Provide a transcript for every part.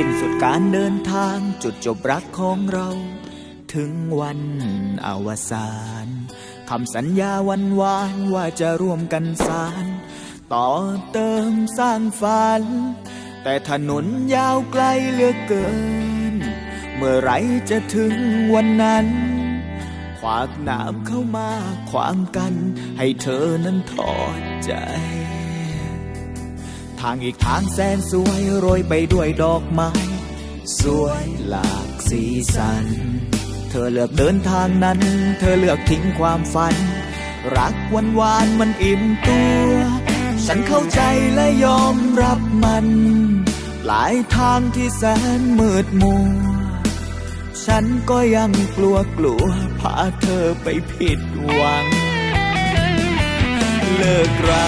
สิ้นสุดการเดินทางจุดจบรักของเรา ถึงวันอวสานคำสัญญาวันวานว่าจะร่วมกันสารต่อเติมสร้างฝัน แต่ถนนยาวไกลเหลือเกิน เมื่อไรจะถึงวันนั้น ขวากน้ำเข้ามาขวางกัน ให้เธอนั้นทอดใจ ทางอีกทางแสนสวยโรยไปด้วยดอกไม้ สวยหลากสีสัน เธอเลือกเดินทางนั้น เธอเลือกทิ้งความฝัน รักวันวานๆมันอิ่มตัว ฉันเข้าใจและยอมรับมัน หลายทางที่แสนมืดมัว ฉันก็ยังกลัวกลัวพาเธอไปผิดหวัง เลิกรักแต่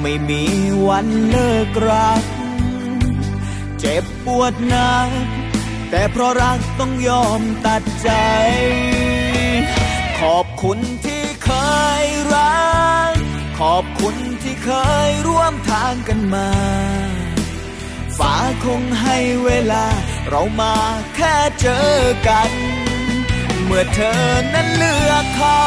ไม่มีวันเลิกรัก เจ็บปวดนัก แต่เพราะรักต้องยอมตัดใจ ขอบคุณที่เคยรัก ขอบคุณที่เคยร่วมทางกันมาฟ้าคงให้เวลา เรามาแค่เจอกัน เมื่อเธอนั้นเลือกเขา